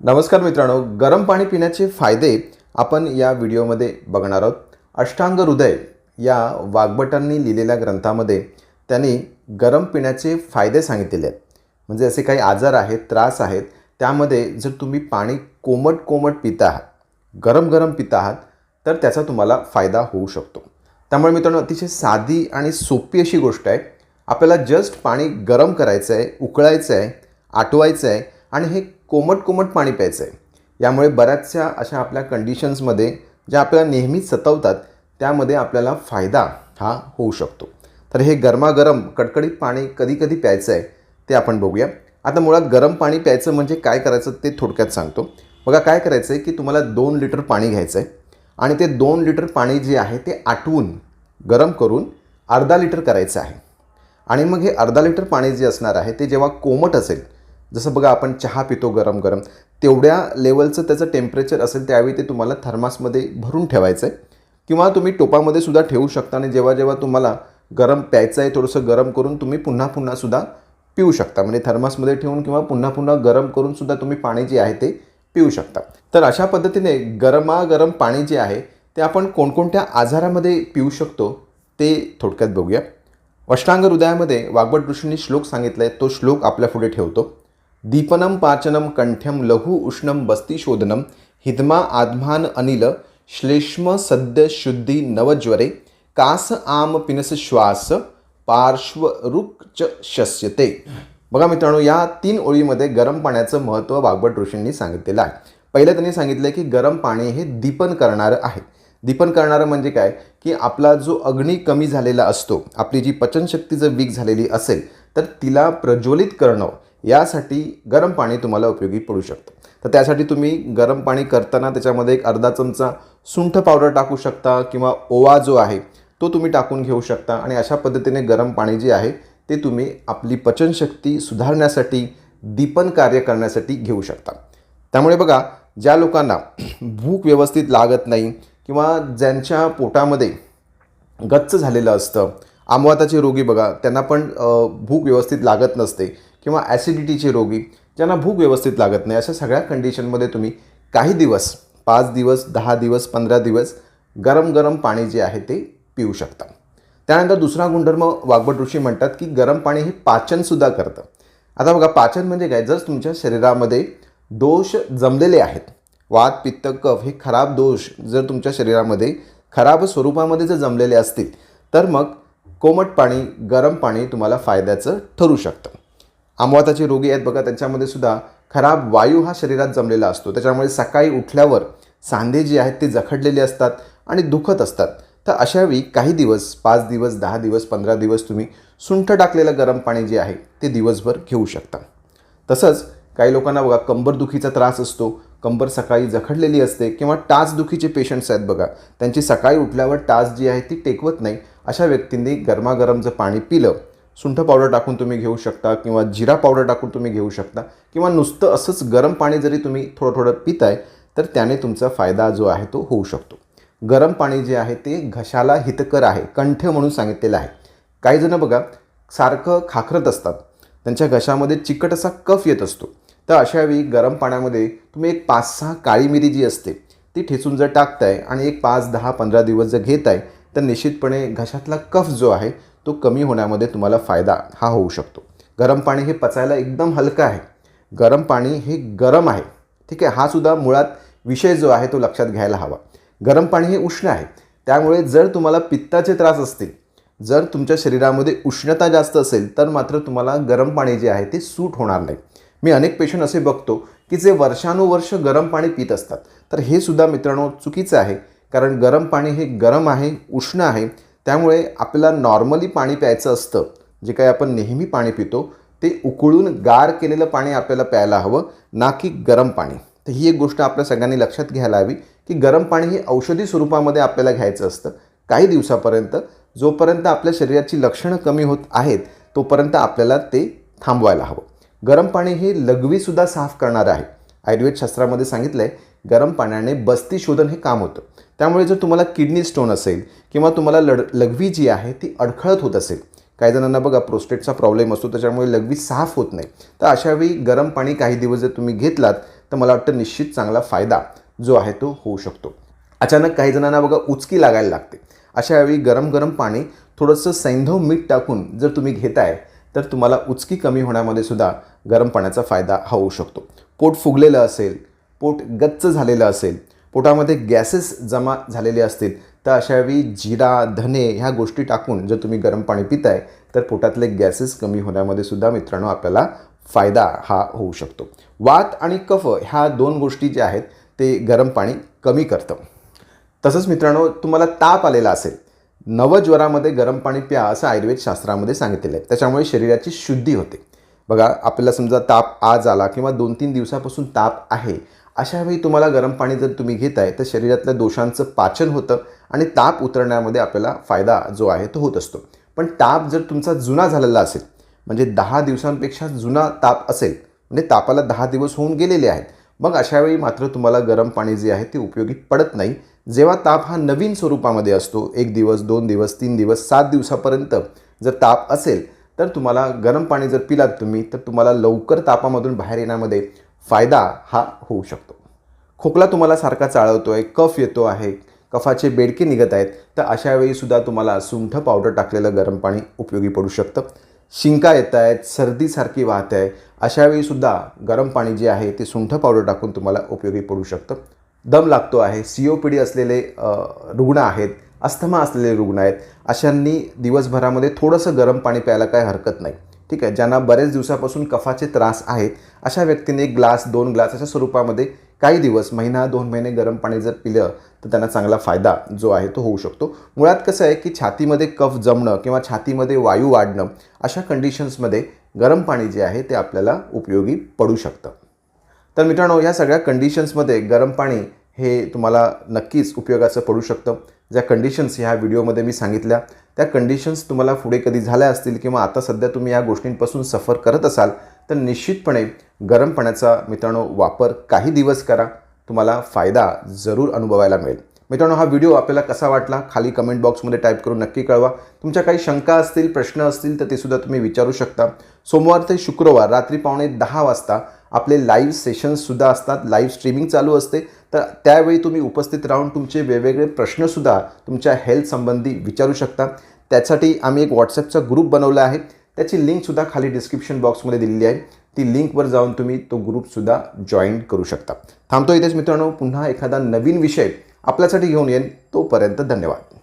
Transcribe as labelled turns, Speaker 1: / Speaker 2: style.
Speaker 1: नमस्कार मित्रांनो गरम पाणी पिण्याचे फायदे आपण या व्हिडिओमध्ये बघणार आहोत. अष्टांग हृदय या वाग्भटांनी लिहिलेल्या ग्रंथामध्ये त्यांनी गरम पिण्याचे फायदे सांगितलेले आहेत. म्हणजे असे काही आजार आहेत त्रास आहेत त्यामध्ये जर तुम्ही पाणी कोमट कोमट पिता आहात गरम गरम पिता आहात तर त्याचा तुम्हाला फायदा होऊ शकतो. त्यामुळे मित्रांनो अतिशय साधी आणि सोपी अशी गोष्ट आहे. आपल्याला जस्ट पाणी गरम करायचं आहे उकळायचं आहे आटवायचं आहे आणि हे कोमट कोमट पाणी प्यायचं आहे यामुळे बऱ्याचशा अशा आपल्या कंडिशन्समध्ये ज्या आपल्याला नेहमीच सतवतात त्यामध्ये आपल्याला फायदा हा होऊ शकतो. तर हे गरमागरम कडकडीत पाणी कधी कधी प्यायचं आहे ते आपण बघूया. आता मुळात गरम पाणी प्यायचं म्हणजे काय करायचं ते थोडक्यात सांगतो. बघा काय करायचं आहे की तुम्हाला दोन लिटर पाणी घ्यायचं आहे आणि ते दोन लिटर पाणी जे आहे ते आटवून गरम करून अर्धा लिटर करायचं आहे. आणि मग हे अर्धा लिटर पाणी जे असणार आहे ते जेव्हा कोमट असेल जसं बघा आपण चहा पितो गरम गरम तेवढ्या लेवलचं त्याचं टेम्परेचर असेल त्यावेळी ते तुम्हाला थर्मासमध्ये भरून ठेवायचं आहे. किंवा तुम्ही टोपामध्ये सुद्धा ठेवू शकता आणि जेव्हा जेव्हा तुम्हाला गरम प्यायचं आहे थोडंसं गरम करून तुम्ही पुन्हा पुन्हा सुद्धा पिऊ शकता. म्हणजे थर्मासमध्ये ठेवून किंवा पुन्हा पुन्हा गरम करून सुद्धा तुम्ही पाणी जे आहे ते पिऊ शकता. तर अशा पद्धतीने गरमागरम पाणी जे आहे ते आपण कोणकोणत्या आजारामध्ये पिऊ शकतो ते थोडक्यात बघूया. अष्टांग हृदयामध्ये वाग्भट ऋषींनी श्लोक सांगितला आहे तो श्लोक आपल्या पुढे ठेवतो. दीपनम पाचनम कंठ्यम लघु उष्णम बस्ती शोधनम हिदमा आद्मान अनिल श्लेष्म सद्य शुद्धी नवज्वरे कास आम पिनस श्वास पार्श्वरुक च शस्यते. बघा मित्रांनो या तीन ओळीमध्ये गरम पाण्याचं महत्त्व भागवत ऋषींनी सांगितलेलं आहे. पहिलं त्यांनी सांगितलं की गरम पाणी हे दीपन करणारं आहे. दीपन करणारं म्हणजे काय? की आपला जो अग्नी कमी झालेला असतो आपली जी पचनशक्ती जर वीक झालेली असेल तर तिला प्रज्वलित करणं. यासाठी गरम पाणी तुम्हाला उपयोगी पडू शकतं. तर त्यासाठी तुम्ही गरम पाणी करताना त्याच्यामध्ये एक अर्धा चमचा सुंठ पावडर टाकू शकता किंवा ओवा जो आहे तो तुम्ही टाकून घेऊ शकता. आणि अशा पद्धतीने गरम पाणी जे आहे ते तुम्ही आपली पचनशक्ती सुधारण्यासाठी दीपन कार्य करण्यासाठी घेऊ शकता. त्यामुळे बघा ज्या लोकांना भूक व्यवस्थित लागत नाही किंवा ज्यांच्या पोटामध्ये गच्च झालेलं असतं आमवाताचे रोगी बघा त्यांना पण भूक व्यवस्थित लागत नसते किंवा ॲसिडिटीचे रोगी ज्यांना भूक व्यवस्थित लागत नाही अशा सगळ्या कंडिशनमध्ये तुम्ही काही दिवस पाच दिवस दहा दिवस पंधरा दिवस गरम गरम पाणी जे आहे ते पिऊ शकता. त्यानंतर दुसरा गुणधर्म वाघबट ऋषी म्हणतात की गरम पाणी हे पाचनसुद्धा करतं. आता बघा पाचन म्हणजे काय? जर तुमच्या शरीरामध्ये दोष जमलेले आहेत वात पित्त कफ हे खराब दोष जर तुमच्या शरीरामध्ये खराब स्वरूपामध्ये जर जमलेले असतील तर मग कोमट पाणी गरम पाणी तुम्हाला फायद्याचं ठरू शकतं. आमवाताचे रोगी आहेत बघा त्यांच्यामध्ये सुद्धा खराब वायू हा शरीरात जमलेला असतो. त्याच्यामुळे सकाळी उठल्यावर सांधे जे आहेत ते जखडलेले असतात आणि दुखत असतात. तर अशावेळी काही दिवस पाच दिवस दहा दिवस पंधरा दिवस तुम्ही सुंठ टाकलेलं गरम पाणी जे आहे ते दिवसभर घेऊ शकता. तसंच काही लोकांना बघा कंबरदुखीचा त्रास असतो. कंबर सकाळी जखडलेली असते किंवा टाचदुखीचे पेशंट्स आहेत बघा त्यांची सकाळी उठल्यावर टाच जी आहे ती टेकवत नाही. अशा व्यक्तींनी गरमागरम जर पाणी पिलं सुंठ पावडर टाकून तुम्ही घेऊ शकता किंवा जिरा पावडर टाकून तुम्ही घेऊ शकता किंवा नुसतं असंच गरम पाणी जरी तुम्ही थोडं थोडं पिताय तर त्याने तुमचा फायदा जो आहे तो होऊ शकतो. गरम पाणी जे आहे ते घशाला हितकर आहे कंठ म्हणून सांगितलेलं आहे. काही जणं बघा सारखं खाखरत असतात. त्यांच्या घशामध्ये चिकट असा कफ येत असतो. तर अशावेळी गरम पाण्यामध्ये तुम्ही एक पाच सहा काळी मिरी जी असते ती ठेचून जर टाकताय आणि एक पाच दहा पंधरा दिवस जर घेत आहे तर निश्चितपणे घशातला कफ जो आहे तो कमी होण्यामध्ये तुम्हाला फायदा हा होऊ शकतो. गरम पाणी हे पचायला एकदम हलकं आहे. गरम पाणी हे गरम आहे. ठीक आहे? हा सुद्धा मुळात विषय जो आहे तो लक्षात घ्यायला हवा. गरम पाणी हे उष्ण आहे. त्यामुळे जर तुम्हाला पित्ताचे त्रास असतील जर तुमच्या शरीरामध्ये उष्णता जास्त असेल तर मात्र तुम्हाला गरम पाणी जे आहे ते सूट होणार नाही. मी अनेक पेशंट असे बघतो की जे वर्षानुवर्ष गरम पाणी पित असतात. तर हे सुद्धा मित्रांनो चुकीचं आहे. कारण गरम पाणी हे गरम आहे उष्ण आहे. त्यामुळे आपल्याला नॉर्मली पाणी प्यायचं असतं जे काही आपण नेहमी पाणी पितो ते उकळून गार केलेलं पाणी आपल्याला प्यायला हवं ना की गरम पाणी. तर ही एक गोष्ट आपल्या सगळ्यांनी लक्षात घ्यायला हवी की गरम पाणी हे औषधी स्वरूपामध्ये आपल्याला घ्यायचं असतं. काही दिवसापर्यंत जोपर्यंत आपल्या शरीराची लक्षणं कमी होत आहेत तोपर्यंत आपल्याला ते थांबवायला हवं. गरम पाणी हे लघवीसुद्धा साफ करणारं आहे. आयुर्वेद शास्त्रामध्ये सांगितलं आहे गरम पाण्याने बस्ती शोधन हे काम होतं. त्यामुळे जर तुम्हाला किडनी स्टोन असेल किंवा तुम्हाला लढ लघवी जी आहे ती अडखळत होत असेल. काही जणांना बघा प्रोस्टेटचा प्रॉब्लेम असतो त्याच्यामुळे लघवी साफ होत नाही. तर अशावेळी गरम पाणी काही दिवस जर तुम्ही घेतलात तर मला वाटतं निश्चित चांगला फायदा जो आहे तो होऊ शकतो. अचानक काही जणांना बघा उचकी लागायला लागते. अशावेळी गरम गरम पाणी थोडंसं सैंधव मीठ टाकून जर तुम्ही घेताय तर तुम्हाला उचकी कमी होण्यामध्ये सुद्धा गरम पाण्याचा फायदा हा होऊ शकतो. पोट फुगलेलं असेल पोट गच्च झालेलं असेल पोटामध्ये गॅसेस जमा झालेले असतील तर अशावेळी जिरा धने ह्या गोष्टी टाकून जर तुम्ही गरम पाणी पिताय तर पोटातले गॅसेस कमी होण्यामध्ये सुद्धा मित्रांनो आपल्याला फायदा हा होऊ शकतो. वात आणि कफ ह्या दोन गोष्टी ज्या आहेत ते गरम पाणी कमी करतं. तसंच मित्रांनो तुम्हाला ताप आलेला असेल नवज्वरामध्ये गरम पाणी प्या असं आयुर्वेद शास्त्रामध्ये सांगितलेलं आहे. त्याच्यामुळे शरीराची शुद्धी होते. बघा आपल्याला समजा ताप आज आला किंवा दोन तीन दिवसापासून ताप आहे अशावेळी तुम्हाला गरम पाणी जर तुम्ही घेत आहे तर शरीरातल्या दोषांचं पाचन होतं आणि ताप उतरण्यामध्ये आपल्याला फायदा जो आहे तो होत असतो. पण ताप जर तुमचा जुना झालेला असेल म्हणजे दहा दिवसांपेक्षा जुना ताप असेल म्हणजे तापाला दहा दिवस होऊन गेलेले आहेत मग अशावेळी मात्र तुम्हाला गरम पाणी जे आहे ते उपयोगी पडत नाही. जेव्हा ताप हा नवीन स्वरूपामध्ये असतो एक दिवस दोन दिवस तीन दिवस सात दिवसापर्यंत जर ताप असेल तर तुम्हाला गरम पाणी जर पिलात तुम्ही तर तुम्हाला लवकर तापामधून बाहेर येण्यामध्ये फायदा हा होऊ शकतो. खोकला तुम्हाला सारखा चाळवतो आहे कफ येतो आहे कफाचे बेडके निघत आहेत तर अशा वेळीसुद्धा तुम्हाला सुंठ पावडर टाकलेलं गरम पाणी उपयोगी पडू शकतं. शिंका येत आहेत सर्दीसारखी वाहत आहे अशा वेळीसुद्धा गरम पाणी जे आहे ते सुंठ पावडर टाकून तुम्हाला उपयोगी पडू शकतं. दम लागतो आहे सी ओ पी डी असलेले रुग्ण आहेत अस्थमा असलेले रुग्ण आहेत अशांनी दिवसभरामध्ये थोडंसं गरम पाणी प्यायला काय हरकत नाही. ठीक आहे ज्यांना बरेच दिवसापासून कफाचे त्रास आहेत अशा व्यक्तीने एक ग्लास दोन ग्लास अशा स्वरूपामध्ये काही दिवस महिना दोन महिने गरम पाणी जर पिलं तर त्यांना चांगला फायदा जो आहे तो होऊ शकतो. मुळात कसं आहे की छातीमध्ये कफ जमणं किंवा छातीमध्ये वायू वाढणं अशा कंडिशन्समध्ये गरम पाणी जे आहे ते आपल्याला उपयोगी पडू शकतं. तर मित्रांनो या सगळ्या कंडिशन्समध्ये गरम पाणी हे तुम्हाला नक्कीच उपयोगाचं पडू शकतं. ज्या कंडिशन्स ह्या व्हिडिओमध्ये मी सांगितल्या त्या कंडिशन्स तुम्हाला पुढे कधी झाल्या असतील किंवा आता सध्या तुम्ही या गोष्टींपासून सफर करत असाल तर निश्चितपणे गरम पाण्याचा मित्रांनो वापर काही दिवस करा. तुम्हाला फायदा जरूर अनुभवायला मिळेल. मित्रांनो हा व्हिडिओ आपल्याला कसा वाटला? खाली कमेंट बॉक्समध्ये टाईप करून नक्की कळवा. तुमच्या काही शंका असतील प्रश्न असतील तर ते सुद्धा तुम्ही विचारू शकता. सोमवार ते शुक्रवार रात्री पावणे दहा वाजता आपले लाईव्ह सेशन्ससुद्धा असतात. लाईव्ह स्ट्रीमिंग चालू असते. तर त्यावेळी तुम्ही उपस्थित राहून तुमचे वेगवेगळे प्रश्नसुद्धा तुमच्या हेल्थसंबंधी विचारू शकता. त्यासाठी आम्ही एक व्हॉट्सअपचा ग्रुप बनवला आहे. त्याची लिंकसुद्धा खाली डिस्क्रिप्शन बॉक्समध्ये दिलेली आहे. ती लिंकवर जाऊन तुम्ही तो ग्रुपसुद्धा जॉईन करू शकता. थांबतो इथेच मित्रांनो. पुन्हा एखादा नवीन विषय आपल्यासाठी घेऊन येईन. तोपर्यंत धन्यवाद.